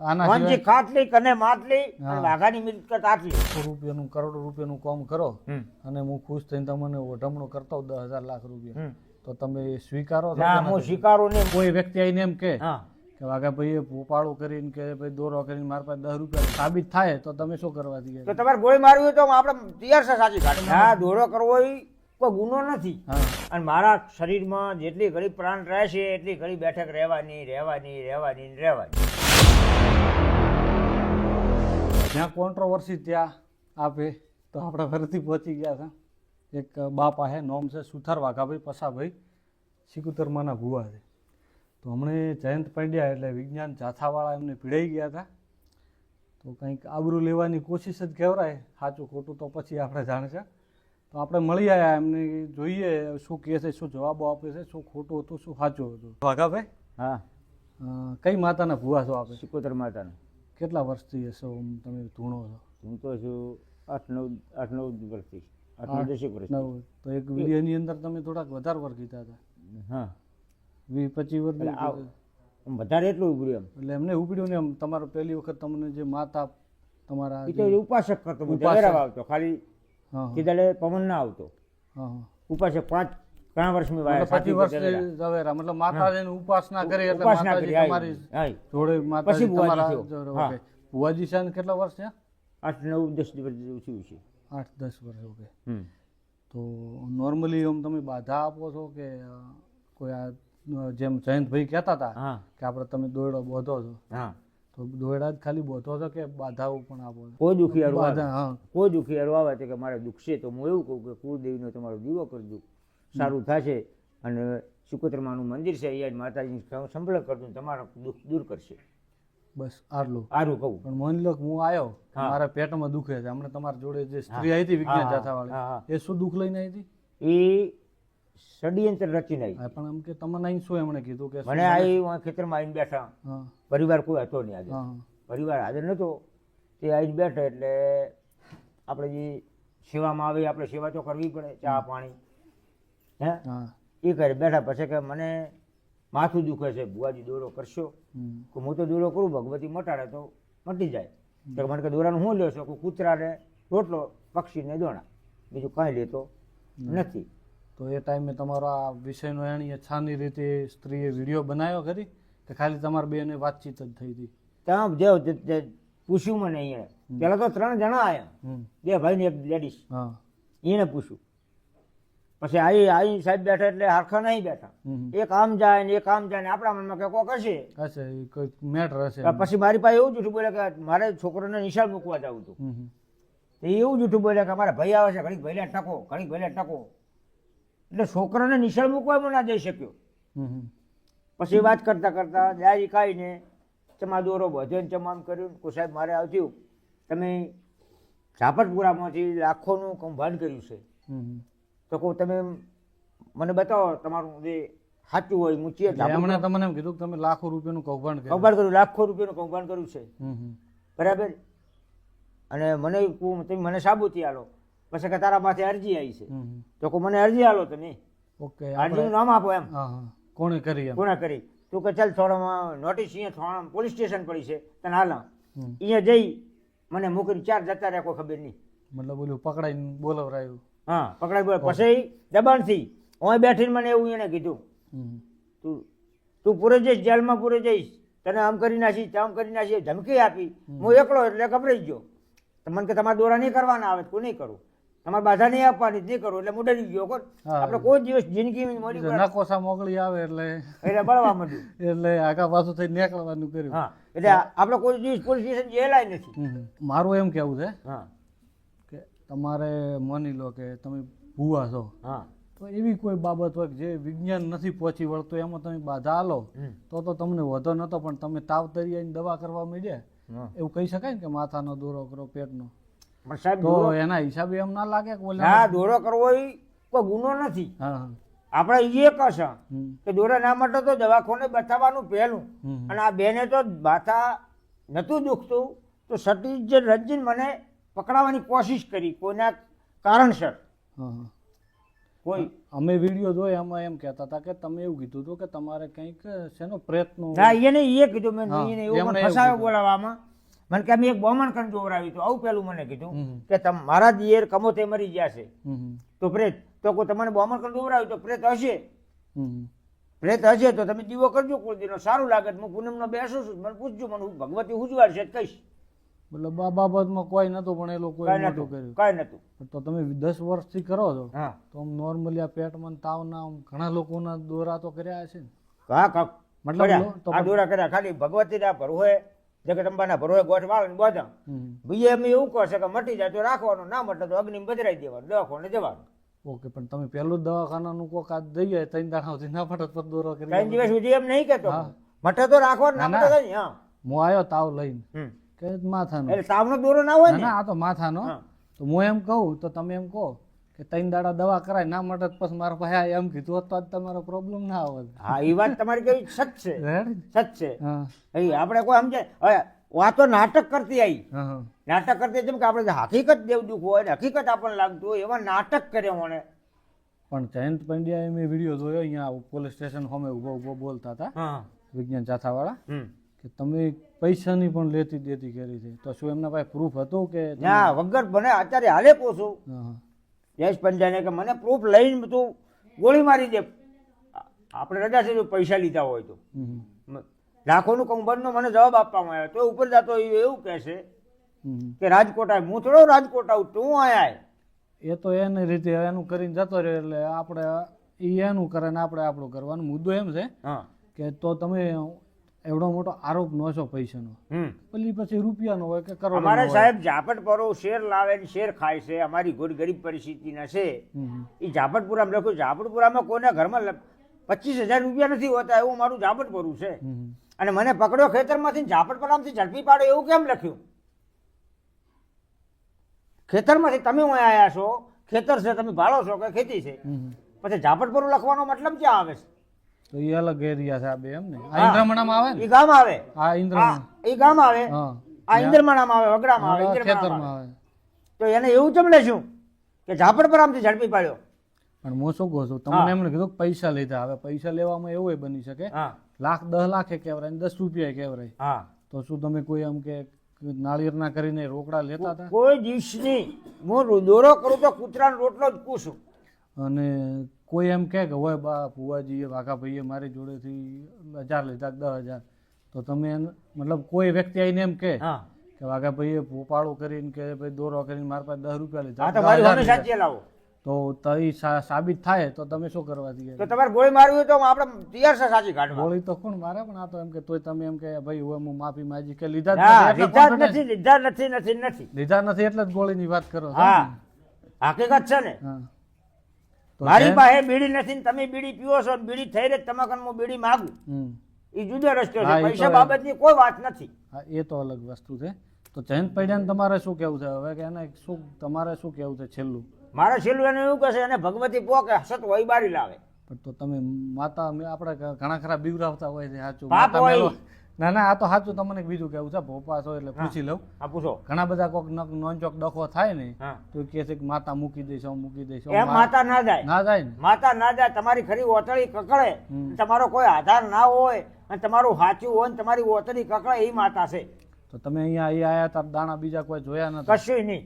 આના ખાટલી કને માટલી. અને વાઘાની મિલકત આટલી. લાખો રૂપિયાનું કરોડો રૂપિયાનું કામ કરો અને હું ખુશ થઈને તમને ઓઢમણો કરતો દસ હજાર લાખ રૂપિયા. તો તમે સ્વીકારો હું સ્વીકારું નહીં. કોઈ વ્યક્તિ આવીને એમ કે કે વાઘાભાઈએ ભોપાળું કરીને કે ભાઈ દોરો કરીને મારા પાસે દસ રૂપિયા સાબિત થાય તો તમે શું કરવા તો દઈએ તમારે ગોળી મારવી હોય તો આપણે તૈયાર છે સાચી ઘાટ હા. દોરો કરવો એ કોઈ ગુનો નથી. અને મારા શરીરમાં જેટલી ઘડી પ્રાણ રહે છે એટલી ઘડી બેઠક રહેવાની રહેવાની રહેવાની રહેવાની. જ્યાં કોન્ટ્રોવર્સી ત્યાં આપે તો આપણે ફરીથી પહોંચી ગયા હતા. એક બાપા હે નોમ છે સુથાર વાઘાભાઈ પસાભાઈ સિકુતરમાના ભુવા છે. તો હમણે જયંત પંડ્યા એટલે વિજ્ઞાન જાથાવાળા એમને પીડાઈ ગયા હતા. તો કંઈક આબરૂ લેવાની કોશિશ જ કહેવરાય સાચું ખોટું તો પછી આપણે જાણશે તો આપણે મળી આવ્યા એમને જોઈએ શું કહે છે શું જવાબો આપે છે શું ખોટું હતું શું સાચું હતું. વાઘાભાઈ હા. કઈ માતાના ભુવા છો આપે? સિકોતર માતાનું. કેટલા વર્ષથી હશો તમે ધૂણો છો? હું તો છું આઠ નવ આઠ નવ વર્ષથી આઠ નવ દસેક વર્ષ નવ. તો એક વિડીયોની અંદર તમે થોડાક વધારે વર કીધા હતા. હા. વીસ પચીસ વર્ષ વધારે એટલું ઉભર્યું એમ. એટલે એમને ઉભર્યું ને એમ તમારો પહેલી વખત તમને જે માતા તમારા એ તો ઉપાસક કરતો ઉપાસક. આવતો ખાલી હા, પવન ના આવતો. ઉપાસક પાંચ ઘણા વર્ષની વાયા પચીસ વર્ષ ઝવેરા મતલબ માતાજીની ઉપાસના કરી એટલે માતાજી તમારી જોડે માતાજી તમારા. ઓકે. ભુવાજી છે કેટલા વર્ષ છે આઠ નવ દસ વર્ષ જેવું છે. આઠ દસ વર્ષ ઓકે તો નોર્મલી આમ તમે બાધા આપો છો કે કોઈ આ જેમ જયંતભાઈ કહેતા હતા કે આપણે તમે દોયડો બોધો છો. હા. તો દોયડા જ ખાલી બોધો છો કે બાધાઓ પણ આપો કોઈ બાધા હા. કોઈ દુખિયારું આવે છે કે મારે દુઃખ છે તો હું એવું કહું કે કુળદેવીનો તમારો દીવો કરજો. સારું થશે અને સુકોત્રમાનું મંદિર છે અહીંયા માતાજી સંભળ કરતું ને દુઃખ દૂર કરશે. બસ આટલું. સારું કહું. પણ માની લો હું આવ્યો મારા પેટમાં દુખે છે. હમણાં તમારા જોડે જે સ્ત્રી આવી હતી વિજ્ઞાન જાથાવાળી. એ શું દુઃખ લઈને આવી હતી એ ષડયંત્ર રચીને આવી પણ એમ કે તમને અહીં શું એમણે કીધું કે મને આવી ખેતરમાં આવીને બેઠા. પરિવાર કોઈ હતો નહીં આજે. પરિવાર હાજર નહોતો તે આવીને બેઠા એટલે આપણે જે સેવામાં આવે આપણે સેવા તો કરવી પડે ચા પાણી. હે? એ કરે બેઠા પછી કે મને માથું દુખે છે ભુવાજી દોરો કરશો. કે હું તો દોરો કરું ભગવતી મટાડે તો મટી જાય. તો કે મને કે દોરાનું શું લેશો? કે કૂતરાને રોટલો પક્ષીને દોણા. બીજું કાંઈ લેતો નથી. તો એ ટાઈમે તમારો આ વિષયનો એની છાની રીતે સ્ત્રીએ વીડિયો બનાવ્યો ખરી? કે ખાલી તમારા બેને વાતચીત જ થઈ હતી? ત્યાં જે પૂછ્યું મને અહીંયા. પહેલાં તો ત્રણ જણા આવ્યા. બે ભાઈ ને એક લેડીઝ એને પૂછ્યું. પછી આઈ આઈ સાહેબ બેઠા એટલે હરખા નહીં બેઠા. એક આમ જાય ને એક આમ જાય ને આપણા મનમાં કે કોક હશે હશે કોઈ મેટર હશે પછી મારી પાસે એવું જૂઠું બોલે કે મારે છોકરોને નિશાળ મૂકવા જવું હતું. તો એવું જૂઠું બોલ્યા કે મારા ભાઈ આવે છે ઘડીક ભાઈને ટકો ઘડીક ભાઈને ટકો એટલે છોકરાને નિશાળ મૂકવા ના જઈ શક્યો. પછી વાત કરતા કરતા ડાયરી કાઢીને ચમા દોરો ભજન ચમામ કર્યું કે સાહેબ મારે આવતી તમે ઝાપટપુરામાંથી લાખોનું કૌભાંડ કર્યું છે. તો કહું તમે મને બતાવો તમારું જે સાચું હોય હું છીએ હમણાં તમને એમ કીધું કે તમે લાખો રૂપિયાનું કૌભાંડ કૌભાંડ કર્યું લાખો રૂપિયાનું કૌભાંડ કર્યું છે. બરાબર? અને મને તમે મને સાબુતી આલો. પછી કે તારા માથે અરજી આવી છે. તો કહું મને અરજી આલો તમે. ઓકે અરજીનું નામ આપો એમ. કોણે કરી કોણે કરી? તું કે ચાલ થોડામાં નોટિસ અહીંયા થોડા પોલીસ સ્ટેશન પડી છે. તને હાલ અહીંયા જઈ મને મૂકીને ચાર જતા રહ્યા કોઈ ખબર નહીં. મતલબ ઓલું પકડાઈને બોલવરાયું. હા પકડાઈ ગયો. પછી દબાણથી હું બેઠીને મને એવું એને કીધું તું તું પૂરે જઈશ જેલમાં પૂરે જઈશ. તને આમ કરી નાખીશ તેમ કરી નાખીશ. ધમકી આપી. હું એકલો એટલે ગભરાઈ ગયો. મને કે તમારે દોરા નહીં કરવાના આવે તો નહીં કરું. તમારે બાધા નહીં આપવાની નહીં કરું. એટલે હું ડરી ગયો કોણ આપણે કોઈ દિવસ જિંદગી મળી નકોસા મોકલી આવે એટલે. એટલે બળવા મળ્યું એટલે આગા પાછું થઈ નીકળવાનું કર્યું. હા. એટલે આપણે કોઈ દિવસ પોલીસ સ્ટેશન જેલાય નથી. મારું એમ કેવું છે હા. તમારે માની લો કે તમે ભૂવા છો હા. તો એવી કોઈ બાબત હોય કે જે વિજ્ઞાન નથી પહોંચી વળતું એમાં તમે બાધા આલો તો તો તમને વધો નતો પણ તમે તાવ તરિયાની દવા કરવા માંડ્યા. એવું કહી શકાય ને કે માથાનો દોરો કરો પેટનો? પણ સાહેબ તો એના હિસાબે એમ ના લાગે કે ઓલા દોરો કરવો એ કોઈ ગુનો નથી. હા આપણે એ કશ કે દોરા ના માટે તો દવાખોને બતાવવાનું પહેલું. અને આ બેને તો માથા નહોતું દુખતું તો સતીજ રંજીન મને પકડાવવાની કોશિશ કરી કોઈના કારણસર. કોઈ. અમે વીડિયો જોયા એમાં એમ કહેતા હતા કે તમે એવું કીધું હતું કે તમારે કંઈક શેનો પ્રયત્ન ના એને એ કીધું મેં એને એવું ફસાયો બોલાવવામાં. મને કે અમે એક બોમણ કણ જોવરાવી તો આવું પેલું મને કીધું કે તમ મારા દિયર કમો તે મરી ગયા છે. તો પ્રેત તો કોઈ તમને બોમણ કણ જોવરાવ્યું તો પ્રેત હશે. પ્રેત હશે તો તમે દીવો કરજો કોઈ દીનો સારું લાગે હું પૂનમનો બેસું છું. મને પૂછજો મને ભગવતી હુજવાર છે કહીશ. મતલબ આ બાબતમાં કોઈ નતું પણ એ લોકો કઈ મોટું નતું કર્યું. કઈ નતું તો તમે દસ વર્ષથી કરો છો તો આમ નોર્મલી આ પેટમાં ને તાવના આમ ઘણા લોકોના દોરા તો કર્યા છે ને. હા કા મતલબ આ દોરા કર્યા. ખાલી ભગવતીના ભરોએ જગદંબાના ભરોએ ગોઠ વાળીને બોધા. બીજે એમ એવું કહે છે કે મટી જાય તો રાખવાનું ના મટે તો અગ્નિ બદરાઈ દેવાનું દવાખાને જવાનું. ઓકે પણ તમે પહેલું જ દવાખાનાનું કોક આ દઈ જાય ત્રણ દાડા સુધી ના મટે તો દોરો કરી ત્રણ દિવસ સુધી એમ નહીં કેતો મટે તો રાખવાનું ના મટે હા. હું આવ્યો તાવ લઈને. કે માથાનો. એટલે તાવનો દોરો ના હોય ના? આ તો માથાનો. તો હું એમ કહું તો તમે એમ કહો કે ત્રણ દાડા દવા કરાય ના મળે પછી મારા ભાઈ એમ કીધું હોત તો આજ તમારો પ્રોબ્લેમ ના આવત હા એ વાત તમારી કેવી સચ છે? સચ છે. આપણે કોઈ સમજે હવે આ તો નાટક કરતી આવી નાટક કરતી જેમ કે આપણે હકીકત દેવ દુઃખ હોય ને હકીકત આપણને લાગતું હોય એવા નાટક કરે મને. પણ જયંત પંડ્યા મેં વીડિયો જોયો અહીંયા પોલીસ સ્ટેશન હોમે ઊભો ઊભો બોલતા હતા. વિજ્ઞાન જાથાવાળા. કે તમે પૈસાની પણ લેતી દેતી કરી છે. તો શું એમના પાસે પ્રૂફ હતું કે ના વગર મને અત્યારે હાલે પૂછું. યશ પંજાને કે મને પ્રૂફ લઈને તું ગોળી મારી દે. આપણે રજા છે પૈસા લીધા હોય તો. લાખોનું કૌભાંડનો મને જવાબ આપવામાં આવ્યો. તો ઉપર જતો એ એવું કહે છે હમ. કે રાજકોટ આવે હું થોડો રાજકોટ આવું તું આયા. એ તો એની રીતે એનું કરીને જતો રહ્યો એટલે આપણે એ એનું કરે ને આપણે આપણું કરવાનું મુદ્દો એમ છે કે તો તમે એવડો મોટો આરોપ નો છો પૈસાનો. પેલી પછી રૂપિયાનો હોય કે કરોડ અમારે સાહેબ ઝાપટ પરો શેર લાવે ને શેર ખાય છે અમારી ગોર ગરીબ પરિસ્થિતિના છે. એ ઝાપટપુરામાં લખ્યું ઝાપટપુરામાં કોઈના ઘરમાં પચીસ હજાર રૂપિયા નથી હોતા એવું મારું ઝાપટપુરું છે. અને મને પકડ્યો ખેતરમાંથી ઝાપટપુરામાંથી ઝડપી પાડો એવું કેમ લખ્યું? ખેતરમાંથી તમે હું આવ્યા છો ખેતર છે તમે ભાડો છો કે ખેતી છે? પછી ઝાપટપુરું લખવાનો મતલબ ક્યાં આવે છે? તો એ અલગ એરિયા છે આ બે એમ ને. આ ઇન્દ્રમણામાં આવે ને? એ ગામ આવે. આ ઇન્દ્રમણ એ ગામ આવે. હા. આ ઇન્દ્રમણામાં આવે વગડામાં આવે ખેતરમાં આવે. આવે. તો એને એવું ચમ લેશું કે ઝાપડપરામથી ઝડપી પાડ્યો. પણ હું શું કહું છું તમને. એમણે કીધું પૈસા લીધા. હવે પૈસા લેવામાં એવું બની શકે. લાખ દસ લાખે કેવરાય દસ રૂપિયા કેવરાય તો શું તમે કોઈ એમ કે નાળિયેરના કરીને રોકડા લેતા હતા? કોઈ દિવસની હું દોરો કરું તો કૂતરાનો રોટલો જ પૂછું. અને કોઈ એમ કહે કે હોય બા ફુવાજીએ વાઘાભાઈએ મારી જોડેથી હજાર લીધા દસ હજાર. તો તમે મતલબ કોઈ વ્યક્તિ આવીને એમ કહે હા. કે વાઘાભાઈએ ભોપાળું કરીને કે ભાઈ દોરો કરીને મારા પાસે દસ રૂપિયા લીધા તો તઈ સાબિત થાય તો તમે શું કરવા તો તમારે ગોળી મારવી તો આપણે તૈયાર છે સાચી કાઢવા ગોળી તો કોણ મારે? પણ આ તો એમ કે તોય તમે એમ કે ભાઈ હવે હું માફી માંગી કે લીધા લીધા નથી લીધા નથી નથી નથી. લીધા નથી એટલે જ ગોળીની વાત કરો હા. હકીકત છે ને. હા. મારી પાસે બીડી નથી ને તમે બીડી પીવો છો બીડી થઈ રહી તમાકન હું બીડી માગું. એ જુદો રસ્તો છે. પૈસા બાબતની કોઈ વાત નથી. હા એ તો અલગ વસ્તુ છે. તો જયંત પૈડાને તમારે શું કેવું છે? હવે કે એને શું તમારે શું કેવું છે છેલ્લું? મારે છેલ્લું એને એવું કહેશે એને ભગવતી પોકે હસત હોય બારી લાવે. પણ તો તમે માતા આપણે ઘણા ખરા બીવરાવતા હોય છે સાચું. પાપ હોય. ના ના આ તો સાચું તમને બીજું કેવું છે ભોપાસ હોય એટલે પૂછી લઉં. હા પૂછો. ઘણા બધા કોઈક નોનચોક ડખો થાય ને તો કે છે કે માતા મૂકી દઈશ મૂકી દઈશ એમ માતા ના જાય. ના જાય ને. માતા ના જાય તમારી ખરી ઓતળી કકળે. તમારો કોઈ આધાર ના હોય અને તમારું સાચું હોય ને તમારી ઓતળી કકળે એ માતા છે. તો તમે અહીંયા અહીં આયા હતા દાણા બીજા કોઈ જોયા નથી કશું નહીં.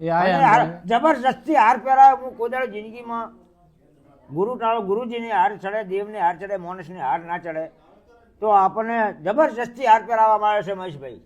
એ આયા જબરજસ્તી હાર પહેરાયો હું કોઈ જિંદગીમાં. ગુરુ ટાળો ગુરુજીને હાર ચડે દેવને હાર ચડે મોનસને હાર ના ચડે. તો આપણને જબરજસ્તી હાર પહેરાવવામાં આવે છે મહેશભાઈ.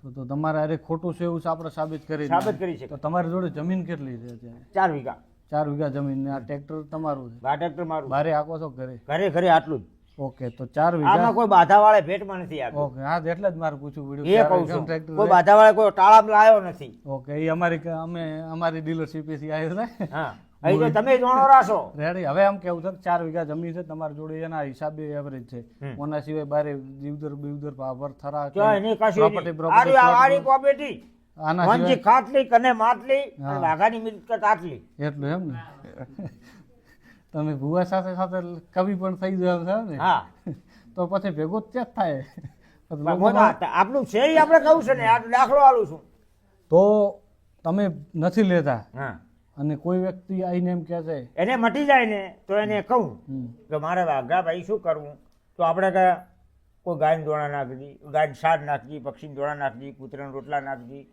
તો તો તમારે અરે ખોટું છે એવું આપણે સાબિત કરી સાબિત કરી છે તો તમારી જોડે જમીન કેટલી છે અત્યારે? ચાર વીઘા. ચાર વીઘા જમીન ને આ ટ્રેક્ટર તમારું છે. આ ટ્રેક્ટર મારું. બારે આખો છો ઘરે? ઘરે ઘરે આટલું જ. ઓકે તો ચાર આમાં કોઈ બાધા વાળે ભેટમાં નથી આવ્યો ઓકે હા એટલે જ મારે પૂછ્યું એ કહું છું કોઈ બાધા વાળે કોઈ ટાળામાં લાયો નથી. ઓકે એ અમારી અમે અમારી ડીલરશીપથી આવ્યો ને. હા. અહીં તમે જોણો રાશો રેડી. હવે આમ કેવું છે ચાર વીઘા જમીન છે તમારી જોડે એના હિસાબે એવરેજ છે. ઓના સિવાય બારે જીવદર બીવદર પાવર થરા એની કશું પ્રોપર્ટી. આરી આના વંજી ખાટલી કને માટલી. અને વાઘાની મિલકત આટલી. એટલું એમ ને? તમે ભુવા સાથે સાથે કવિ પણ થઈ જાવ છો ને? હા. તો પછી ભેગો જ થાય? આપણું છે આપણે કહું છે ને આ દાખલો આલું છું. તો તમે નથી લેતા? હા. અને કોઈ વ્યક્તિ આવીને એમ કહે છે એને મટી જાય ને તો એને કહું કે મારે વાઘા ભાઈ શું કરવું? તો આપણે કે કોઈ ગાયને દોણા નાખજી ગાયને સાર નાખજી પક્ષીને દોણા નાખજી કૂતરાને રોટલા નાખજી.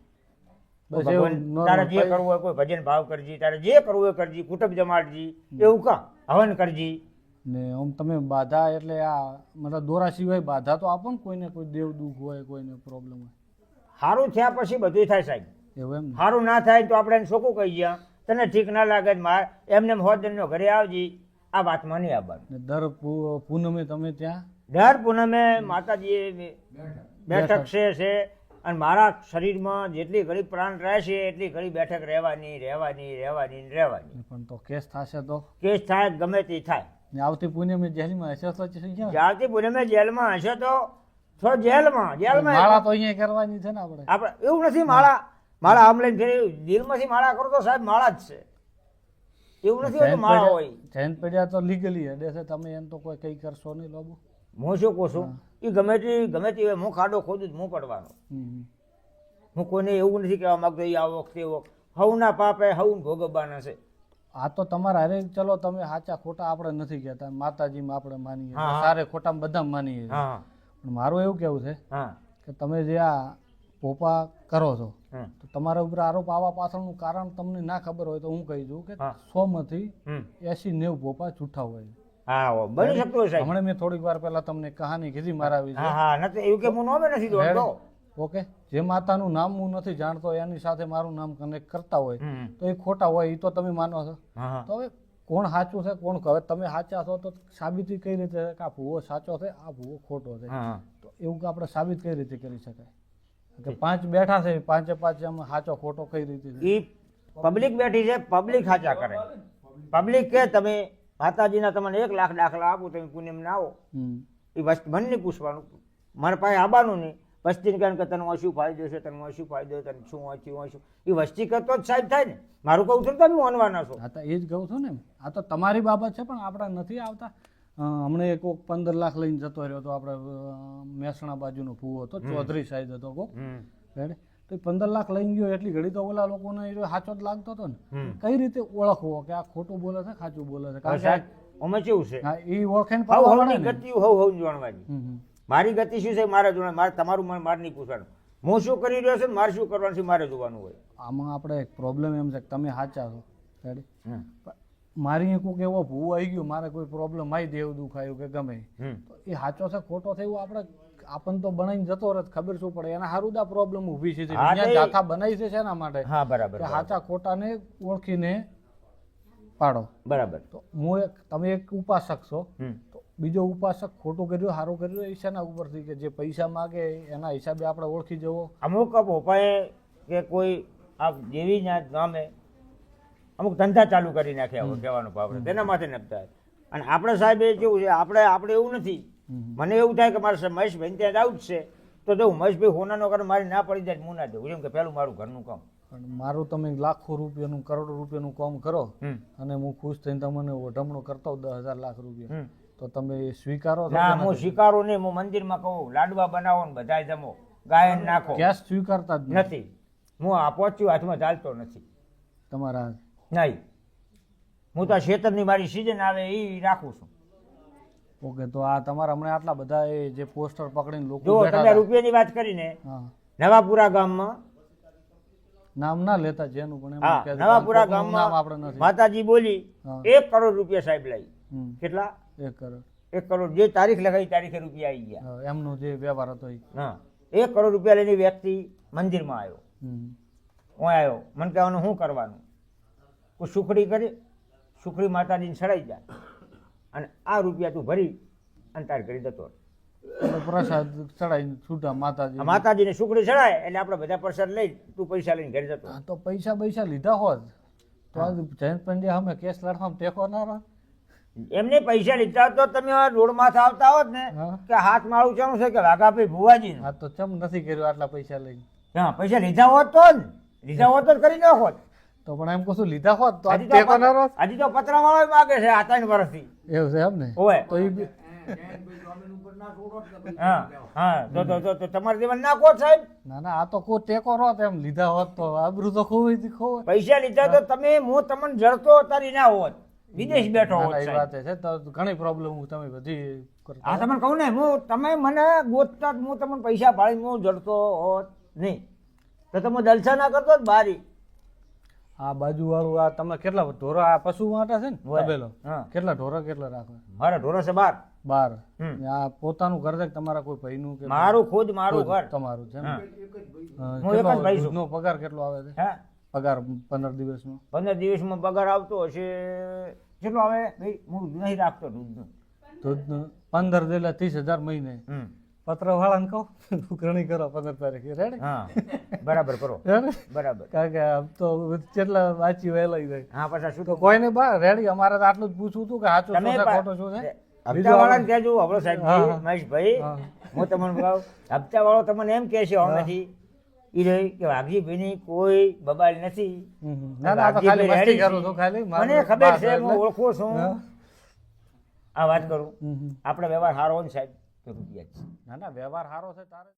તારે જે કરવું હોય કોઈ ભજન ભાવ કરજી તારે જે કરવું હોય કરજી કુટુંબ જમાડજી એવું કા? હવન કરજી. ને આમ તમે બાધા એટલે આ મતલબ દોરા સિવાય બાધા તો આપો ને કોઈને કોઈ દેવ દુઃખ હોય કોઈને પ્રોબ્લેમ હોય. સારું થયા પછી બધું થાય સાહેબ. એવું એમ સારું ના થાય તો આપણે એને શોખું કહી ગયા. તને ઠીક ના લાગે માર એમને હોદનનો ઘરે આવજી. આ વાતમાં નહીં આવવાનું દર પૂનમે તમે ત્યાં? દર પૂનમે માતાજી બેઠક. છે છે. અને મારા શરીરમાં જેટલી ઘડી પ્રાણ રહેશે એટલી ઘડી બેઠક રહેવાની રહેવાની રહેવાની રહેવાની. પણ તો કેસ થશે તો? કેસ થાય ગમે તે થાય. ને આવતી પૂનમે જેલમાં હશે તો આવતી પૂનમે જેલમાં હશે તો છો જેલમાં જેલમાં માળા તો અહીંયા કરવાની છે ને આપણે. આપણે એવું નથી માળા માળા આમ લઈને ફેરી દિલમાંથી માળા કરો તો સાહેબ માળા જ છે. એવું નથી હોતું માળા હોય. જૈન પેઢા તો લીગલી હેડે છે તમે એમ તો કોઈ કઈ કરશો નહીં લોબુ. હું શું કહું છું? એ ગમે તે ગમે તે હું ખાડો ખોદું હું પડવાનો. હું કોઈને એવું નથી કહેવા માંગતો એ આવો તેવો હવના પાપે હવ ભોગવવાના છે. આ તો તમારા હારે ચલો તમે સાચા ખોટા આપણે નથી કહેતા. માતાજીમાં આપણે માનીએ. સારે ખોટામાં બધા માનીએ પણ મારું એવું કેવું છે કે તમે જે આ પોપા કરો છો તો તમારા ઉપર આરોપ આવવા પાછળનું કારણ તમને ના ખબર હોય તો હું કહી દઉં કે. સો માંથી એસી નેવ ભોપા જૂઠા હોય. હમણાં મેં થોડીક વાર પહેલા તમને કહાની કીધી મારા વિશે ઓકે જે માતાનું નામ હું નથી જાણતો એની સાથે મારું નામ કનેક્ટ કરતા હોય તો એ ખોટા હોય એ તો તમે માનો છો. તો હવે કોણ સાચું છે કોણ હવે તમે સાચા છો તો સાબિતી કઈ રીતે કે આ ભૂવો સાચો છે આ ભૂવો ખોટો છે. તો એવું કે આપણે સાબિત કઈ રીતે કરી શકાય? કે પાંચ બેઠા છે પાંચે પાંચ એમાં સાચો ખોટો કઈ રીતે એ પબ્લિક બેઠી છે પબ્લિક સાચા કરે. પબ્લિક કે તમે માતાજીના તમને એક લાખ દાખલા આપું તમે પુણ્યમ ના આવો. એ વસ્તુ મને નહીં પૂછવાનું. મારા પાસે આવવાનું નહીં. વસ્તીને કારણ કે તને શું ફાયદો છે તને શું ફાયદો તને શું વાંચ્યું શું એ વસ્તી કરતો જ સાહેબ થાય ને. મારું કહું છું તમે માનવાના છો. હા તો એ જ કહું છું ને. આ તો તમારી બાબત છે પણ આપણા નથી આવતા. હમણાં એક પંદર લાખ લઈને જતો રહ્યો તો આપણે મહેસાણા બાજુનો ભૂવો હતો ચૌધરી સાઈડ હતો કોક. રેડી તો પંદર લાખ લઈને ગયો એટલી ઘડી તો ઓલા લોકોને સાચો જ લાગતો હતો ને. કઈ રીતે ઓળખવો કે આ ખોટું બોલે છે સાચું બોલે છે? કારણ કે અમે કેવું છે? હા એ પડે ને. ગતિ હવ હવ જાણવાની. મારી ગતિ શું છે મારે જોવાનું મારે તમારું મન મારે નહીં પૂછવાનું. હું શું કરી રહ્યો છું મારે શું કરવાનું છે મારે જોવાનું હોય. આમાં આપણે એક પ્રોબ્લેમ એમ છે કે તમે સાચા છો. રેડી. મારી કોઈક એવો ભૂ આવી ગયો મારે કોઈ પ્રોબ્લેમ આવી દેવ દુખાયું કે ગમે. તો એ સાચો છે ખોટો છે એવું આપણે આપણને તો બનાવીને જતો રહે ખબર શું પડે? એના હારું જ આ પ્રોબ્લેમ ઊભી છે જાથા બનાવી છે એના માટે? હા બરાબર સાચા ખોટાને ઓળખીને પાડો. બરાબર. તો હું એક તમે એક ઉપાસક છો. તો બીજો ઉપાસક ખોટું કર્યું સારું કર્યું એ શેના ઉપરથી કે જે પૈસા માગે એના હિસાબે આપણે ઓળખી જવો? અમુક ભોપાએ કે કોઈ આ જેવી ના ગામે અમુક ધંધા ચાલુ કરી નાખ્યા કહેવાનો ભાવ તેના માટે નપતા અને આપણે સાહેબ એ કેવું છે આપણે આપણે એવું નથી. મને એવું થાય કે મારે મહેશભાઈ ત્યાં આવું જ છે તો જવું મહેશભાઈ હોનાનો કારણ મારી ના પડી જાય હું ના જવું જેમ કે પેલું મારું ઘરનું કામ. મારું તમે લાખો રૂપિયાનું કરોડો રૂપિયાનું કામ કરો અને હું ખુશ થઈને તમને ઓઢમણો કરતો દસ હજાર લાખ રૂપિયા. તો તમે સ્વીકારો ના હું સ્વીકારો નહીં. હું મંદિરમાં કહું લાડવા બનાવો ને બધા જમો. ગાયન નાખો. ગેસ સ્વીકારતા જ નથી? નથી. હું આ પહોંચ્યું હાથમાં ચાલતો નથી. તમારા નહીં હું તો ખેતરની મારી સિઝન આવે એ રાખું છું. ઓકે તો આ તમારા હમણાં આટલા બધા એ જે પોસ્ટર પકડીને લોકો જો તમે રૂપિયાની વાત કરીને નવાપુરા ગામમાં નામ ના લેતા જેનું પણ નવાપુરા ગામમાં આપણે નથી. માતાજી બોલી એક કરોડ રૂપિયા સાહેબ લાવી કેટલા? એક કરોડ. એક કરોડ. જે તારીખ લગાવી તારીખે રૂપિયા આવી ગયા. એમનો જે વ્યવહાર હતો એ હા. એક કરોડ રૂપિયા લઈને વ્યક્તિ મંદિરમાં આવ્યો. હું આવ્યો. મને કહેવાનું શું કરવાનું? કોઈ સુખડી કરી સુખડી માતાજીને ચડાઈ જાય. અને આ રૂપિયા તું ભરી અને તાર કરી દેતો પ્રસાદ ચડાવીને છૂટા માતાજી. માતાજીને સુખડી ચડાય એટલે આપણે બધા પ્રસાદ લઈ તું પૈસા લઈને ઘરે જતો તો પૈસા પૈસા લીધા હોત. તો આ જયંત પંડ્યા અમે કેસ લડવામાં ટેકો ના રહે. એમને પૈસા લીધા તો તમે રોડ રોડમાંથી આવતા હોત ને કે હાથ માળું ચાલું છે કે વાઘાભાઈ ભુવાજી હા તો ચમ નથી કર્યું આટલા પૈસા લઈને. હા પૈસા લીધા હોત તો લીધા હોત તો કરી નાખોત. તો પણ એમ કશું લીધા હોત તો આજે તો હજી તો પતરા વાળો માગે છે આ ત્રણ વર્ષથી. એવું છે એમ ને? ઓય તો એ હા હા તમારે દેવા ના કહો સાહેબ? ના ના આ તો કોઈ ટેકો રોત એમ લીધા હોત તો આબરૂ તો પૈસા લીધા તો તમે હું તમને જડતો તારી ના હોત. વિદેશ બેઠો હોત એ વાત છે તો ઘણી પ્રોબ્લેમ તમે બધી હા આ તમને કહું ને હું તમે મને ગોતતા હું તમને પૈસા ભાળી હું જડતો હોત નહીં. તો તમે દલસા ના કરતો જ બારી. આ બાજુ વાળું આ તમે કેટલા ઢોરા આ પશુ માટે છે ને તબેલો? કેટલા ઢોરા કેટલા રાખો મારા ઢોરા છે બાર. બાર. આ પોતાનું ઘર છે તમારા કોઈ ભાઈનું કે મારું ખુદ મારું ઘર. તમારું છે એમ? હા. એક જ ભાઈ છું. નો પગાર કેટલો આવે છે? હા. પગાર પંદર દિવસનો? પંદર દિવસમાં પગાર આવતો હશે કેટલો આવે? ભાઈ હું નહીં રાખતો દૂધનું. દૂધનો? પંદર જેટલા એટલે ત્રીસ હજાર મહિને. હમ. પત્ર વાળાને કહો ઘણી કરો પંદર તારીખે. રેડી હા બરાબર કરો. બરાબર. કારણ કે આમ તો કેટલા વાંચી વહેલા જાય. હા પાછા શું તો કોઈને બા રેડી અમારે તો આટલું જ પૂછવું હતું કે સાચું શું છે ખોટું શું છે? હપ્તા વાળાને કહેજો આપણો સાહેબ. મહેશભાઈ. હું. તમને કહું હપ્તા વાળો તમને એમ કહે છે નથી એ રહી કે વાઘજીભાઈની કોઈ બબાલ નથી. મને ખબર છે હું ઓળખું છું. આ વાત કરું. આપણે વ્યવહાર સારો ને સાહેબ. રૂપિયા જ. ના ના વ્યવહાર સારો છે તારે